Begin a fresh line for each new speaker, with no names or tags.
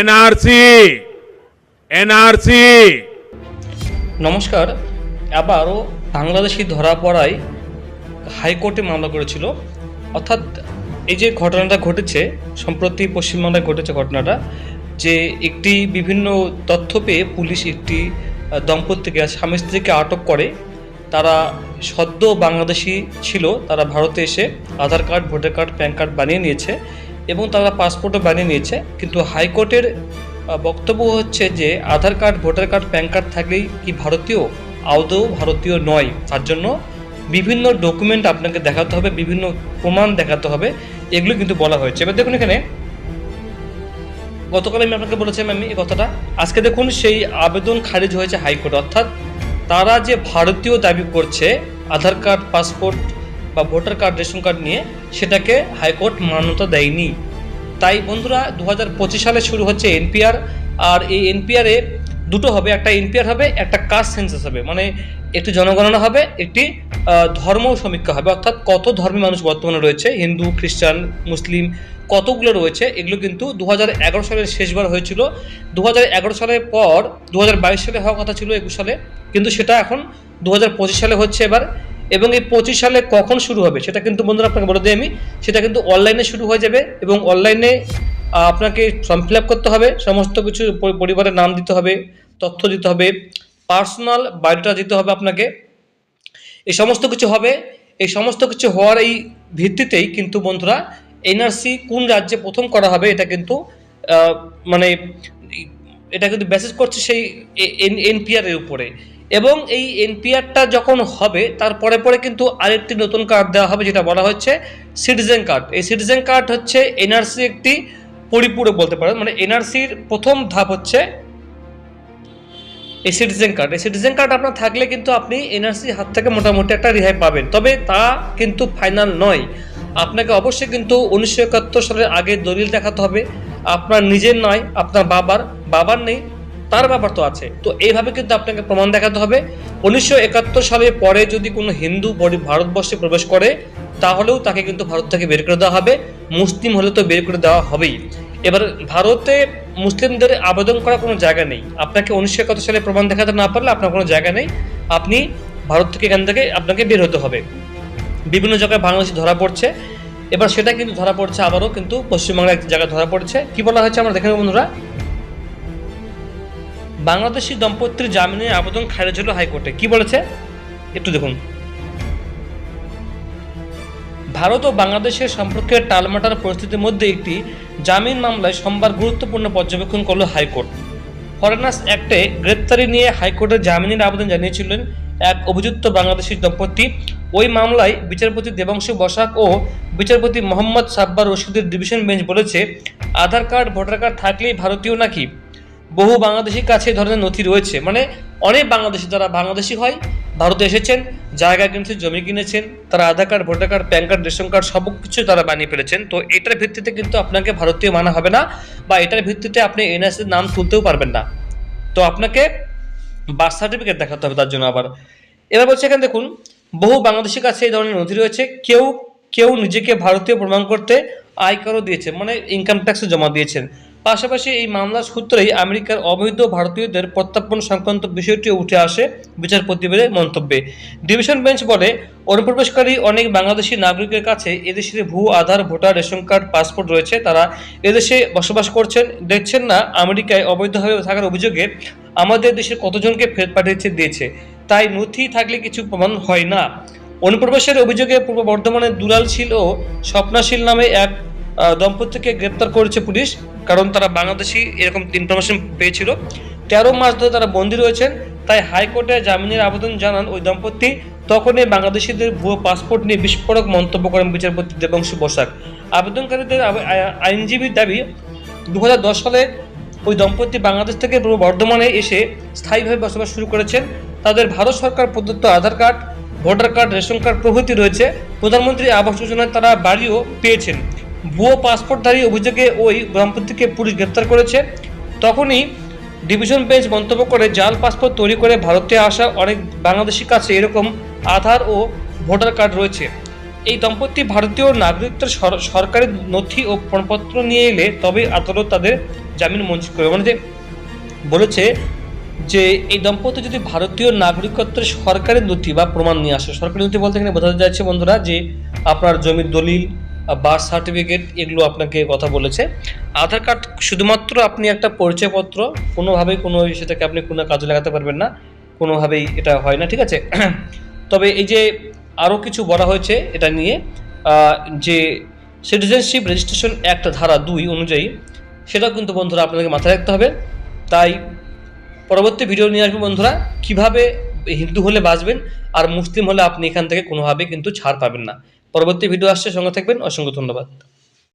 NRC NRC.
নমস্কার আবারও বাংলাদেশি ধরা পড়ায় হাইকোর্টে মামলা করেছিল। অর্থাৎ এই যে ঘটনাটা ঘটেছে, সম্প্রতি পশ্চিমবাংলায় ঘটেছে ঘটনাটা, যে একটি বিভিন্ন তথ্য পেয়ে পুলিশ একটি দম্পতিকে স্বামী স্ত্রীকে আটক করে। তারা সদ্য বাংলাদেশি ছিল, তারা ভারতে এসে Aadhaar card, voter card, PAN card বানিয়ে নিয়েছে। এবং তারা পাসপোর্টও বানিয়ে নিয়েছে। কিন্তু হাইকোর্টের বক্তব্য হচ্ছে যে, Aadhaar card, voter card, PAN card থাকলেই কি ভারতীয়? আদৌ ভারতীয় নয়। তার জন্য বিভিন্ন ডকুমেন্ট আপনাকে দেখাতে হবে, বিভিন্ন প্রমাণ দেখাতে হবে, এগুলো কিন্তু বলা হয়েছে। এবার দেখুন এখানে, গতকাল আমি আপনাকে বলেছিলাম আমি এই কথাটা। আজকে দেখুন সেই আবেদন খারিজ হয়েছে হাইকোর্ট। অর্থাৎ তারা যে ভারতীয় দাবি করছে, আধার কার্ড, পাসপোর্ট বা ভোটার কার্ড, রেশন কার্ড নিয়ে সেটাকে হাইকোর্ট মান্যতা দেয়নি। তাই বন্ধুরা দু হাজার পঁচিশ সালে শুরু হচ্ছে এনপিআর, আর এই এনপিআরে দুটো হবে, একটা এনপিআর হবে, একটা কাস্ট সেন্সাস হবে। মানে একটি জনগণনা হবে, একটি ধর্ম সমীক্ষা হবে। অর্থাৎ কত ধর্মের মানুষ বর্তমানে রয়েছে, হিন্দু, খ্রিস্টান, মুসলিম, কতগুলো রয়েছে, এগুলো কিন্তু দু হাজার এগারো সালের শেষবার হয়েছিল। দু হাজার এগারো সালের পর দু হাজার বাইশ সালে হওয়ার কথা ছিল, একুশ সালে। কিন্তু সেটা এখন দু হাজার পঁচিশ সালে হচ্ছে এবার। এবং এই পঁচিশ সালে কখন শুরু হবে সেটা কিন্তু বন্ধুরা আপনাকে বলে দিই আমি। সেটা কিন্তু অনলাইনে শুরু হয়ে যাবে এবং অনলাইনে আপনাকে ফর্ম ফিল আপ করতে হবে, সমস্ত কিছু পরিবারের নাম দিতে হবে, তথ্য দিতে হবে পার্সোনাল বায়োডাটা দিতে হবে আপনাকে। এই সমস্ত কিছু হবে, এই সমস্ত কিছু হওয়ার এই ভিত্তিতেই কিন্তু বন্ধুরা এনআরসি কোন রাজ্যে প্রথম করা হবে এটা কিন্তু মানে এটা কিন্তু বেসিস করছে সেই এনপিআর এর উপরে। এবং এই এনপিআরটা যখন হবে তারপরে পরে কিন্তু আরেকটি নতুন কার্ড দেওয়া হবে, যেটা বলা হচ্ছে সিটিজেন কার্ড এই সিটিজেন কার্ড হচ্ছে এনআরসি একটি পরিপূরক বলতে পারেন মানে এনআরসির প্রথম ধাপ হচ্ছে এই সিটিজেন কার্ড এই সিটিজেন কার্ড আপনার থাকলে কিন্তু আপনি এনআরসি হাত থেকে মোটামুটি একটা রেহাই পাবেন। তবে তা কিন্তু ফাইনাল নয়। আপনাকে অবশ্যই কিন্তু উনিশশো একাত্তর সালের আগে দলিল দেখাতে হবে। আপনার নিজের নয়, আপনার বাবার। বাবার নেই তার ব্যাপার তো আছে। তো এইভাবে কিন্তু আপনাকে প্রমাণ দেখাতে হবে। উনিশশো একাত্তর সালের পরে যদি কোনো হিন্দু ভারতবর্ষে প্রবেশ করে, তাহলেও তাকে কিন্তু ভারত থেকে বের করে দেওয়া হবে। মুসলিম হলে তো বের করে দেওয়া হবেই। এবার ভারতে মুসলিমদের আবেদন করার কোনো জায়গা নেই। আপনাকে উনিশশো একাত্তর সালে প্রমাণ দেখাতে না পারলে আপনার কোনো জায়গা নেই। আপনি ভারত থেকে এখান থেকে আপনাকে বের হতে হবে। বিভিন্ন জায়গায় বাংলাদেশি ধরা পড়ছে। এবার সেটা কিন্তু ধরা পড়ছে আবারও কিন্তু পশ্চিমবাংলার এক জায়গায় ধরা পড়ছে। কি বলা হয়েছে আমরা দেখে বন্ধুরা? বাংলাদেশি দম্পতির জামিনের আবেদন খারিজ হলো হাইকোর্টে। কি বলেছে? একটু দেখুন। ভারত ও বাংলাদেশের সম্পর্কে টালমাটার পরিস্থিতির মধ্যে একটি জামিন মামলায় সোমবার গুরুত্বপূর্ণ পর্যবেক্ষণ করল হাইকোর্ট। ফরেনার্স অ্যাক্টে গ্রেপ্তারি নিয়ে হাইকোর্টে জামিনের আবেদন জানিয়েছিলেন এক অভিযুক্ত বাংলাদেশি দম্পতি। ওই মামলায় বিচারপতি দেবাংশু বসাক ও বিচারপতি মোহাম্মদ সাব্বার রশিদের ডিভিশন বেঞ্চ বলেছে, আধার কার্ড, ভোটার কার্ড থাকলেই ভারতীয় নাকি? বহু বাংলাদেশির কাছে এই ধরনের নথি রয়েছে। মানে অনেক বাংলাদেশি যারা বাংলাদেশি হয়, ভারতে এসেছেন, জায়গা কিনেছেন, জমি কিনেছেন, তারা Aadhaar card, voter card, PAN card, ration card, সব কিছু তারা বানিয়ে ফেলেছেন। তো এটার ভিত্তিতে কিন্তু আপনাকে ভারতীয় মানা হবে না বা এটার ভিত্তিতে আপনি এনআরসির নাম তুলতেও পারবেন না। তো আপনাকে বার্থ সার্টিফিকেট দেখাতে হবে তার জন্য আবার। এবার বলছে এখানে দেখুন, বহু বাংলাদেশের কাছে এই ধরনের নথি রয়েছে। কেউ কেউ নিজেকে ভারতীয় প্রমাণ করতে আয়করও দিয়েছে মানে ইনকাম ট্যাক্সও জমা দিয়েছেন। পাশাপাশি এই মামলার সূত্রেই আমেরিকার অবৈধ ভারতীয়দের প্রত্যার্পণ সংক্রান্ত বিষয়টিও উঠে আসে বিচারপতিদের মন্তব্যে। ডিভিশন বেঞ্চ বলে, অনুপ্রবেশকারী অনেক বাংলাদেশি নাগরিকের কাছে এদেশের ভূ, Aadhaar, voter, ration card, passport রয়েছে। তারা এদেশে বসবাস করছেন, দেখছেন না, আমেরিকায় অবৈধভাবে থাকার অভিযোগে আমাদের দেশের কতজনকে ফেরত পাঠিয়েছে, দিয়েছে। তাই নথি থাকলে কিছু প্রমাণ হয় না। অনুপ্রবেশের অভিযোগে পূর্ব বর্ধমানের দুলালশীল ও স্বপ্নাশীল নামে এক দম্পতিকে গ্রেপ্তার করেছে পুলিশ। কারণ তারা বাংলাদেশি এরকম ইনফরমেশন পেয়েছিল। তেরো মাস ধরে তারা বন্দী রয়েছেন, তাই হাইকোর্টে জামিনের আবেদন জানান ওই দম্পতি। তখনই বাংলাদেশিদের ভুয়ো পাসপোর্ট নিয়ে বিস্ফোরক মন্তব্য করেন বিচারপতি দেবাংশু বসাক। আবেদনকারীদের আইনজীবীর দাবি দু হাজার দশ সালে ওই দম্পতি বাংলাদেশ থেকে পূর্ব বর্ধমানে এসে স্থায়ীভাবে বসবাস শুরু করেছেন। তাদের ভারত সরকার প্রদত্ত Aadhaar card, voter card, ration card প্রভৃতি রয়েছে। প্রধানমন্ত্রী আবাস যোজনায় তারা বাড়িও পেয়েছেন। ভুয়ো পাসপোর্টধারী অভিযোগে ওই দম্পতিকে পুলিশ গ্রেপ্তার করেছে। তখনই ডিভিশন বেঞ্চ মন্তব্য করে জাল পাসপোর্ট তৈরি করে ভারতে আসা অনেক বাংলাদেশির কাছে এরকম আধার ও ভোটার কার্ড রয়েছে। এই দম্পতি ভারতীয় নাগরিকত্বের সর- সরকারি নথি ও প্রমাণপত্র নিয়ে এলে তবে আদালত তাদের জামিন মঞ্জুর করবে। মানে যে বলেছে যে এই দম্পতি যদি ভারতীয় নাগরিকত্বের সরকারি নথি বা প্রমাণ নিয়ে আসে। সরকারি নথি বলতে এখানে বোঝাতে যাচ্ছে বন্ধুরা যে আপনার জমির দলিল বার্থ সার্টিফিকেট এগুলো আপনাকে কথা বলেছে। আধার কার্ড শুধুমাত্র আপনি একটা পরিচয়পত্র, কোনোভাবেই কোনো সেটাকে আপনি কোনো কাজে লাগাতে পারবেন না, কোনোভাবেই এটা হয় না, ঠিক আছে? তবে এই যে আরও কিছু বলা হয়েছে এটা নিয়ে যে সিটিজেনশিপ রেজিস্ট্রেশন অ্যাক্ট ধারা দুই অনুযায়ী সেটাও কিন্তু বন্ধুরা আপনাদেরকে মাথায় রাখতে হবে। তাই পরবর্তী ভিডিও নিয়ে আসব বন্ধুরা, কীভাবে হিন্দু হলে বাঁচবেন আর মুসলিম হলে আপনি এখান থেকে কোনোভাবে কিন্তু ছাড় পাবেন না। পরবর্তী ভিডিও আসছে সঙ্গে থাকবেন। অসংখ্য ধন্যবাদ।